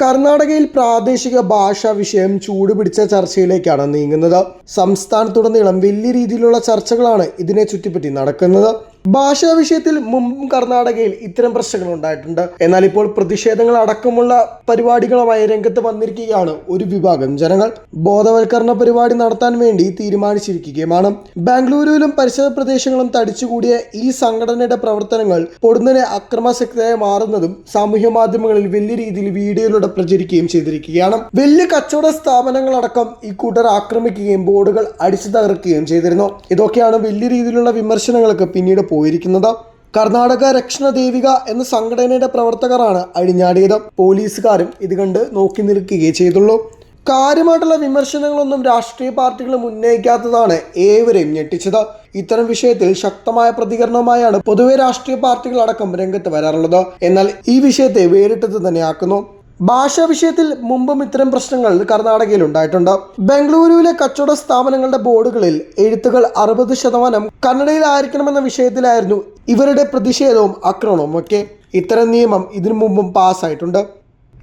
കർണാടകയിൽ പ്രാദേശിക ഭാഷാ വിഷയം ചൂടുപിടിച്ച ചർച്ചയിലേക്കാണ് നീങ്ങുന്നത്. സംസ്ഥാനത്തുടനീളം വലിയ രീതിയിലുള്ള ചർച്ചകളാണ് ഇതിനെ ചുറ്റിപ്പറ്റി നടക്കുന്നത്. ഭാഷാ വിഷയത്തിൽ മുമ്പും കർണാടകയിൽ ഇത്തരം പ്രശ്നങ്ങൾ ഉണ്ടായിട്ടുണ്ട്. എന്നാൽ ഇപ്പോൾ പ്രതിഷേധങ്ങൾ അടക്കമുള്ള പരിപാടികളുമായി രംഗത്ത് വന്നിരിക്കുകയാണ് ഒരു വിഭാഗം ജനങ്ങൾ. ബോധവൽക്കരണ പരിപാടി നടത്താൻ വേണ്ടി തീരുമാനിച്ചിരിക്കുകയുമാണ്. ബാംഗ്ലൂരുവിലും പരിസര പ്രദേശങ്ങളും തടിച്ചുകൂടിയ ഈ സംഘടനയുടെ പ്രവർത്തനങ്ങൾ പൊടുന്നനെ അക്രമാസക്തയായി മാറുന്നതും സാമൂഹ്യ മാധ്യമങ്ങളിൽ വലിയ രീതിയിൽ വീഡിയോയിലൂടെ പ്രചരിക്കുകയും ചെയ്തിരിക്കുകയാണ്. വലിയ കച്ചവട സ്ഥാപനങ്ങളടക്കം ഈ കൂട്ടർ ആക്രമിക്കുകയും ബോർഡുകൾ അടിച്ചു തകർക്കുകയും ചെയ്തിരുന്നു. ഇതൊക്കെയാണ് വലിയ രീതിയിലുള്ള വിമർശനങ്ങൾക്ക് പിന്നീട് പോയിരിക്കുന്നത്. കർണാടക രക്ഷണ ദേവിക എന്ന സംഘടനയുടെ പ്രവർത്തകരാണ് അഴിഞ്ഞാടിയത്. പോലീസുകാരും ഇത് കണ്ട് നോക്കി നിൽക്കുകയേ ചെയ്തുള്ളൂ. കാര്യമായിട്ടുള്ള വിമർശനങ്ങളൊന്നും രാഷ്ട്രീയ പാർട്ടികൾ ഉന്നയിക്കാത്തതാണ് ഏവരെയും ഞെട്ടിച്ചത്. ഇത്തരം വിഷയത്തിൽ ശക്തമായ പ്രതികരണവുമായാണ് പൊതുവെ രാഷ്ട്രീയ പാർട്ടികൾ അടക്കം രംഗത്ത് വരാറുള്ളത്. എന്നാൽ ഈ വിഷയത്തെ വേറിട്ടത് തന്നെയാക്കുന്നു. ഭാഷാ വിഷയത്തിൽ മുമ്പും ഇത്തരം പ്രശ്നങ്ങൾ കർണാടകയിൽ ഉണ്ടായിട്ടുണ്ട്. ബംഗളൂരുവിലെ കച്ചവട സ്ഥാപനങ്ങളുടെ ബോർഡുകളിൽ എഴുത്തുകൾ അറുപത് ശതമാനം കന്നഡയിലായിരിക്കണമെന്ന വിഷയത്തിലായിരുന്നു ഇവരുടെ പ്രതിഷേധവും ആക്രമണവും ഒക്കെ. ഇത്തരം നിയമം ഇതിനു മുമ്പും പാസ്സായിട്ടുണ്ട്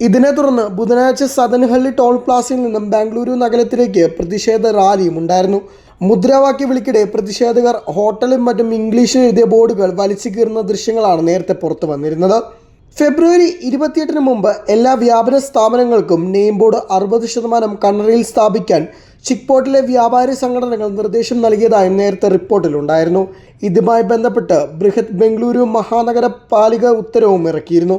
ഇതിനെ തുടർന്ന് ബുധനാഴ്ച സദൻഹള്ളി ടോൾ പ്ലാസയിൽ നിന്നും ബാംഗ്ലൂരു നഗരത്തിലേക്ക് പ്രതിഷേധ റാലിയും ഉണ്ടായിരുന്നു. മുദ്രാവാക്യ വിളിക്കിടെ പ്രതിഷേധകർ ഹോട്ടലും മറ്റും ഇംഗ്ലീഷിൽ എഴുതിയ ബോർഡുകൾ വലിച്ചു കീറുന്ന ദൃശ്യങ്ങളാണ് നേരത്തെ പുറത്തു വന്നിരുന്നത്. ഫെബ്രുവരി ഇരുപത്തിയെട്ടിന് മുമ്പ് എല്ലാ വ്യാപന സ്ഥാപനങ്ങൾക്കും നെയിം ബോർഡ് അറുപത് ശതമാനം കണ്ണറയിൽ സ്ഥാപിക്കാൻ ചിക്പോർട്ടിലെ വ്യാപാരി സംഘടനകൾ നിർദ്ദേശം നൽകിയതായി നേരത്തെ റിപ്പോർട്ടിലുണ്ടായിരുന്നു ഇതുമായി ബന്ധപ്പെട്ട് ബൃഹത് ബംഗളൂരു മഹാനഗര പാലിക ഉത്തരവും ഇറക്കിയിരുന്നു.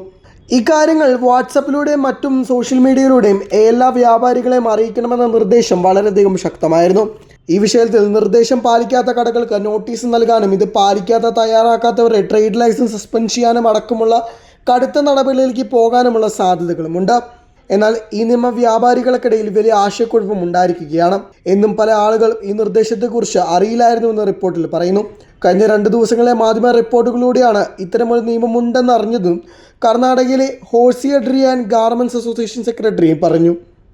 ഇക്കാര്യങ്ങൾ വാട്സപ്പിലൂടെയും മറ്റും സോഷ്യൽ മീഡിയയിലൂടെയും എല്ലാ വ്യാപാരികളെയും അറിയിക്കണമെന്ന നിർദ്ദേശം വളരെയധികം ശക്തമായിരുന്നു. ഈ വിഷയത്തിൽ നിർദ്ദേശം പാലിക്കാത്ത കടകൾക്ക് നോട്ടീസ് നൽകാനും ഇത് പാലിക്കാത്ത തയ്യാറാക്കാത്തവരെ ട്രേഡ് ലൈസൻസ് സസ്പെൻഡ് ചെയ്യാനും അടക്കമുള്ള കടുത്ത നടപടികളിലേക്ക് പോകാനുമുള്ള സാധ്യതകളുമുണ്ട്. എന്നാൽ ഈ നിയമ വ്യാപാരികൾക്കിടയിൽ വലിയ ആശയക്കുഴപ്പം ഉണ്ടായിരിക്കുകയാണ്. എന്നും പല ആളുകൾ ഈ നിർദ്ദേശത്തെക്കുറിച്ച് അറിയില്ലായിരുന്നുവെന്ന് റിപ്പോർട്ടിൽ പറയുന്നു. കഴിഞ്ഞ രണ്ട് ദിവസങ്ങളിലെ മാധ്യമ റിപ്പോർട്ടുകളിലൂടെയാണ് ഇത്തരമൊരു നിയമമുണ്ടെന്ന് അറിഞ്ഞതും കർണാടകയിലെ ഹോഴ്സിയഡ്രി ആൻഡ് ഗാർമെന്റ്സ് അസോസിയേഷൻ സെക്രട്ടറിയും പറഞ്ഞു.